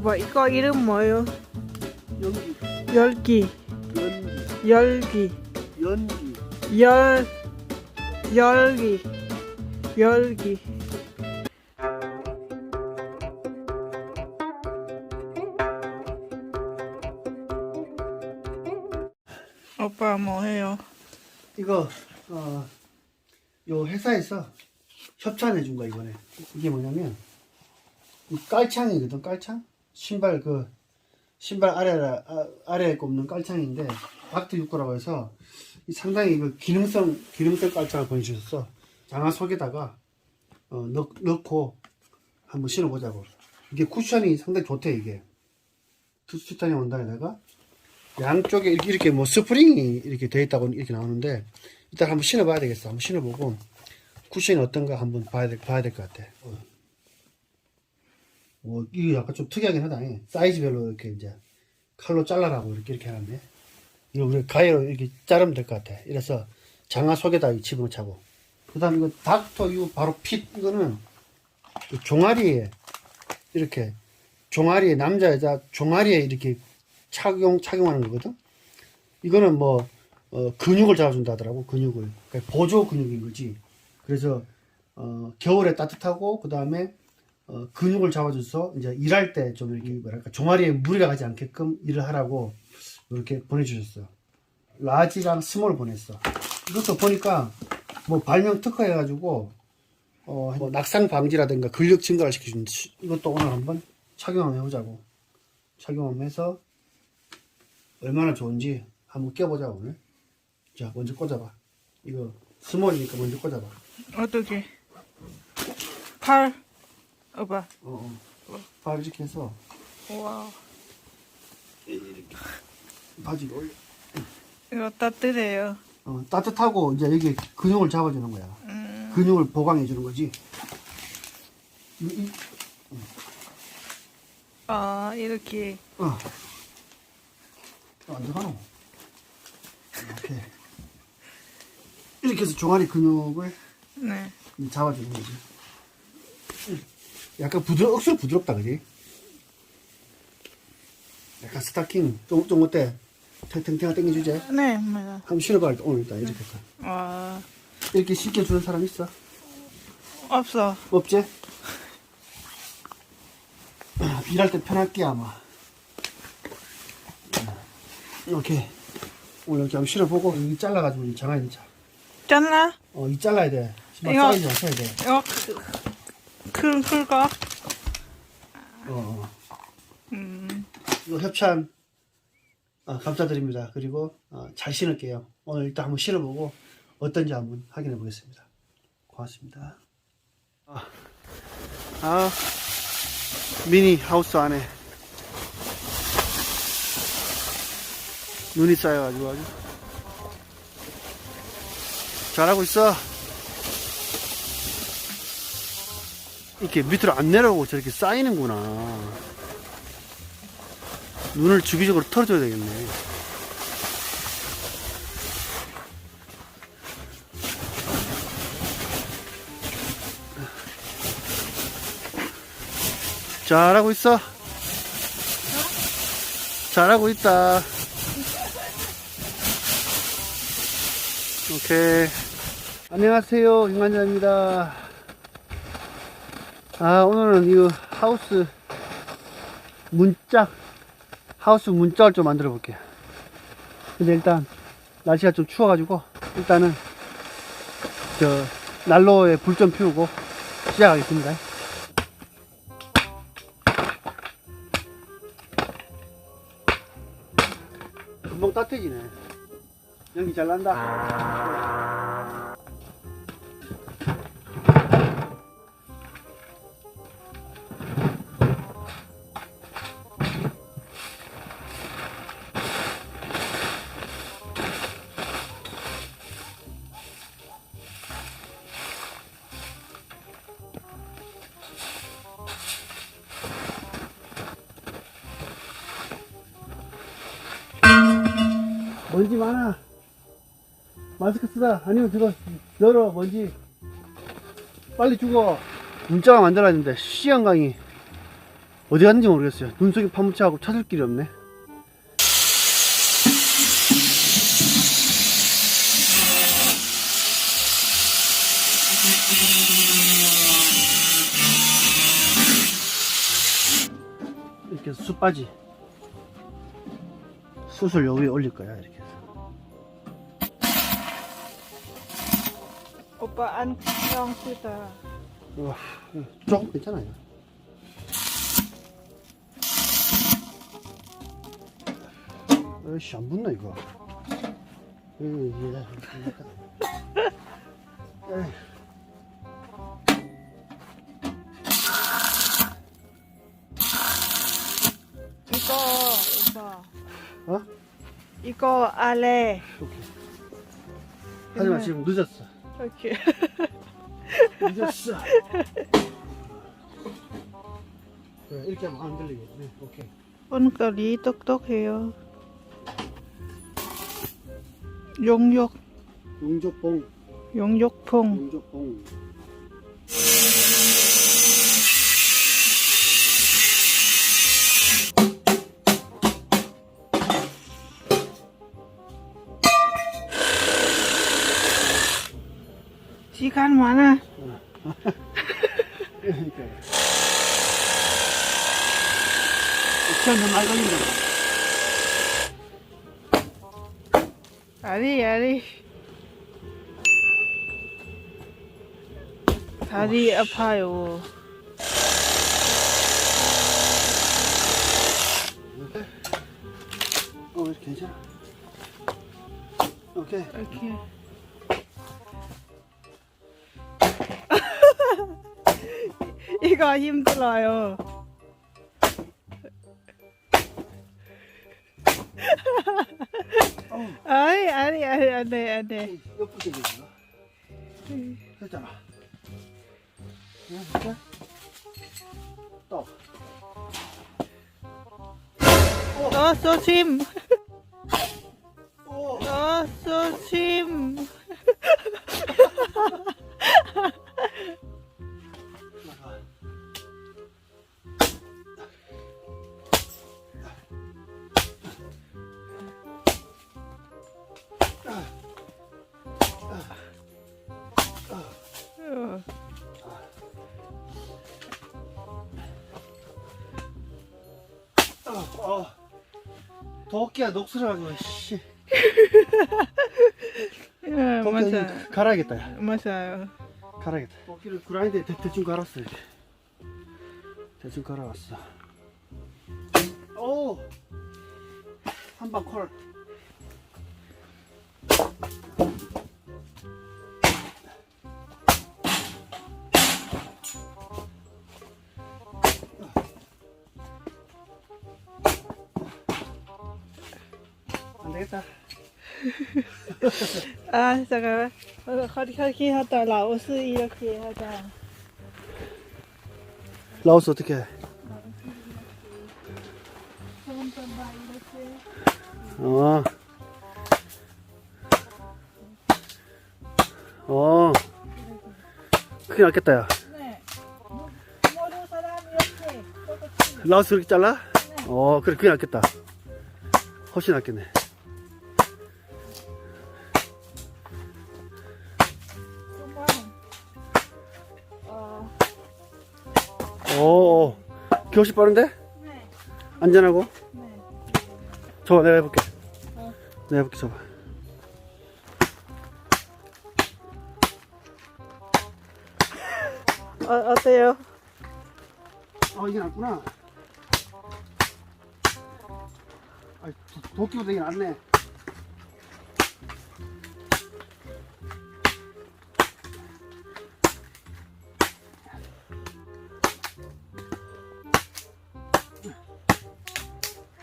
오빠 이거 이름 뭐예요? 연기, 열기, 연기, 열기, 연기. 열, 열기, 열기. 오빠 뭐 해요? 이거 어, 요 회사에서 협찬해 준 거 이번에 이게 뭐냐면 이 깔창이거든 깔창 신발 그 신발 아래 아, 아래에 꼽는 깔창인데 박트 육고라고 해서 이 상당히 그 기능성 기능성 깔창을 보내주셨어 장화 속에다가 어, 넣, 넣고 한번 신어보자고 이게 쿠션이 상당히 좋대 이게 투스탄이 원단에다가 양쪽에 이렇게, 이렇게 뭐 스프링이 이렇게 돼 있다고 이렇게 나오는데 일단 한번 신어봐야 되겠어. 한번 신어보고 쿠션이 어떤가 한번 봐야 될 봐야 될 것 같아. 어. 어, 이게 약간 좀 특이하긴 하다. 예. 사이즈별로 이렇게 이제 칼로 잘라라고 이렇게 이렇게 해놨네. 이거 우리 가위로 이렇게 자르면 될 것 같아. 이래서 장화 속에다 집어넣자고. 그 다음 이거 닥터 이거 바로 핏 이거는 이 종아리에 이렇게 종아리에 남자 여자 종아리에 이렇게 착용 착용하는 거거든. 이거는 뭐 어, 근육을 잡아준다 하더라고 근육을 그러니까 보조 근육인 거지. 그래서 어, 겨울에 따뜻하고 그 다음에 어, 근육을 잡아줘서 이제 일할 때 좀 이렇게 뭐랄까 종아리에 무리가 가지 않게끔 일을 하라고 이렇게 보내주셨어. 라지랑 스몰 보냈어. 이것도 보니까 뭐 발명 특허 해가지고 어, 뭐 낙상 방지라든가 근력 증가를 시켜주는 이것도 오늘 한번 착용 한번 해보자고. 착용하면서 얼마나 좋은지 한번 껴보자 오늘. 자 먼저 꽂아봐. 이거 스몰이니까 먼저 꽂아봐. 어떻게? 팔, 오빠. 어, 어. 발 이렇게 해서 와, 이렇게 바지를 올려. 이거 따뜻해요. 어, 따뜻하고 이제 여기 근육을 잡아주는 거야. 음, 근육을 보강해 주는 거지. 이, 이, 아 이렇게. 어. 어, 안 들어가노? 이렇게. 이렇게 해서 종아리 근육을 네. 잡아주는 거지. 약간 부드러, 억수로 부드럽다, 그지? 약간 스타킹, 좀, 좀 어때? 탱탱탱 땡겨주지? 네, 맞아. 한번 일단, 오늘 일단, 이렇게. 와, 이렇게 신겨주는 사람 있어? 없어. 없지? 일할 때 편할게, 아마. 이렇게. 오늘 이렇게 한번 실어보고, 여기 잘라가지고, 이 장아야 자. 잘라? 어, 이 잘라야 돼. 신발 이거- 사이즈 맞춰야 돼. 이거 큰, 큰 거? 어, 어. 음, 이거 협찬 아, 감사드립니다. 그리고 어, 잘 신을게요. 오늘 일단 한번 신어보고 어떤지 한번 확인해 보겠습니다. 고맙습니다. 아, 아, 미니 하우스 안에 눈이 쌓여가지고 아주 잘하고 있어. 이렇게 밑으로 안 내려오고 저렇게 쌓이는구나. 눈을 주기적으로 털어줘야 되겠네. 잘하고 있어. 잘하고 있다. 오케이. 안녕하세요. 김관장입니다. 아, 오늘은 이 하우스 문짝 하우스 문짝을 좀 만들어 볼게요. 근데 일단 날씨가 좀 추워 가지고 일단은 저 난로에 불 좀 피우고 시작하겠습니다. 금방 따뜻해지네. 연기 잘 난다. 먼지 많아. 마스크 쓰다. 아니면 저거 열어, 먼지. 빨리 죽어. 문자가 만들어야 된다. 시간 강의. 어디 갔는지 모르겠어요. 눈 속에 파묻혀하고 찾을 길이 없네. 이렇게 해서 숯바지 요 위에 올릴 거야 이렇게 오빠 안경 쓰다. 우와, 조금 괜찮아요 어이씨 안 붙나 이거 에이, 예. 에이. 이거 오빠. 어? 이거 아래. 오케이 하지만 지금 늦었어 이렇게. 늦었어 그래, 이렇게 하면 안 들리게 네, 오케이 손깔이 똑똑해요. 용역, 용접봉 용역풍. 용접봉 시간 많아. 시간 많이 걸린다 아리, 아리. 다리 아파요. 어 괜찮아 오케이 이 이거 힘들어요. 어우 아이, 아니, 아니, 안 돼, 안 돼. 옆으로 당겨줘 됐잖아 볼까? 또 어. 오. 어, 쏘심. 도끼야 녹슬어가지고 씨 예, 도끼 맞아. 갈아야겠다 야. 맞아요. 갈아야겠다 도끼를 그라인드에 대, 대충 갈았어 이렇게 대충 갈아왔어 오 한방 콜 안 되겠다 아. 어. 크게 낫겠다, 야. 라오스 그렇게 잘라? 어, 그래, 그게 낫겠다. 훨씬 낫겠네. 교시 빠른데? 네. 안전하고? 네. 줘봐, 내가 해볼게. 어. 내가 해볼게, 줘봐. 어, 어때요? 아, 이게 낫구나. 아, 도끼보다 이게 낫네.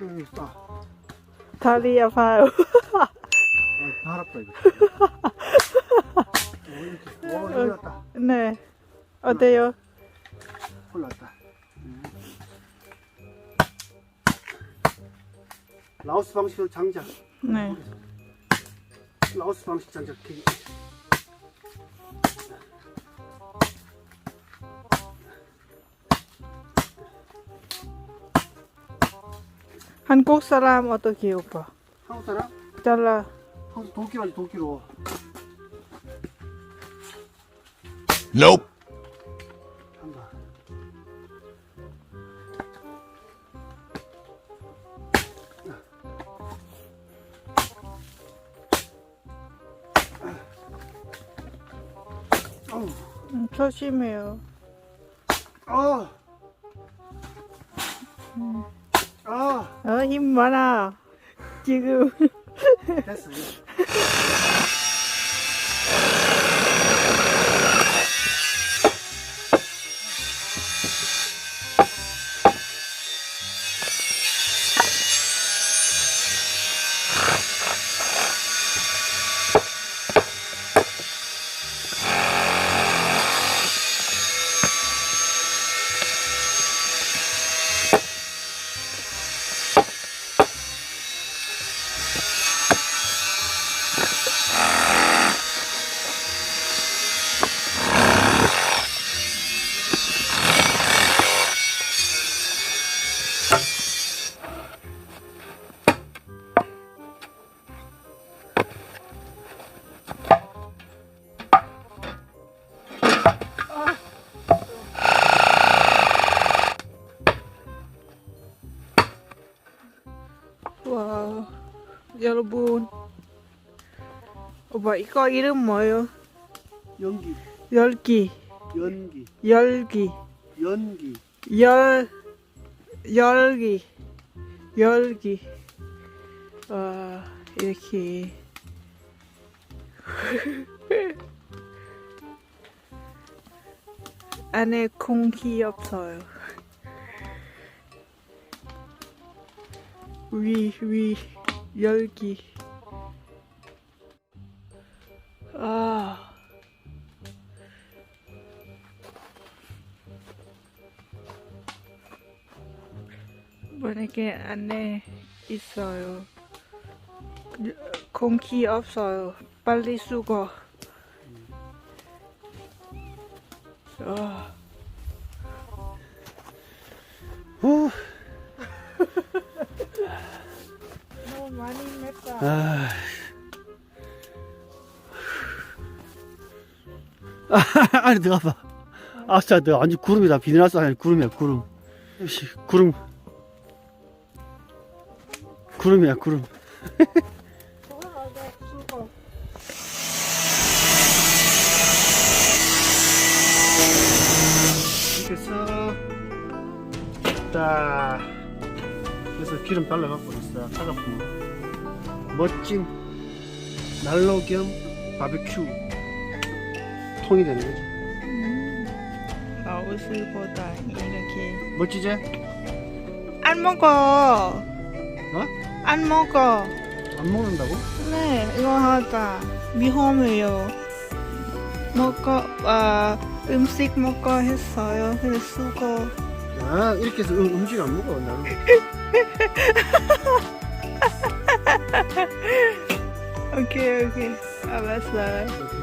여기 있다. 다리 아파요. 아, 다 알았다, 이거. 오, 이렇게. 오, 여기 왔다. 네. 어때요? 음. 라오스 방식으로 장작. 네. 라오스 방식 장작. 되게- 한국 사람 어떻게 오빠? 한국 사람? 잘라. 한국 도끼로 하지 도끼로. Nope. 한다. 어우, 음, 조심해요. 아, 아, 어, 힘 많아. 지금. 됐어. 오빠, 이거 이름 뭐예요? 연기, 열기, 연기, 열기, 연기. 열, 열기, 열기. 와, 이렇게. 안에 공기 없어요. 위, 위, 열기. 아. 만약에 안에 있어요. 공기 없어요. 빨리 수거. 아, 후, 너무 많이 맵다. 아. 안에 들어가 봐. 아, 진짜, 너 완전 구름이다. 비닐하우스 아니 구름이야, 구름. 씨, 구름. 구름이야, 구름. 그래서 기름 발라갖고 있어. 차가품. 멋진 난로 겸 바베큐 통이 되는 거지. 마우스보다 이렇게. 멋지지? 안 먹어. 어? 안 먹어. 안 먹는다고? 네, 이거 하자. 위험해요. 먹고, 아, 음식 먹고 했어요. 그래서 수고. 야, 이렇게 해서 음, 음식 안 먹어, 나는. 오케이, 오케이. 알았어.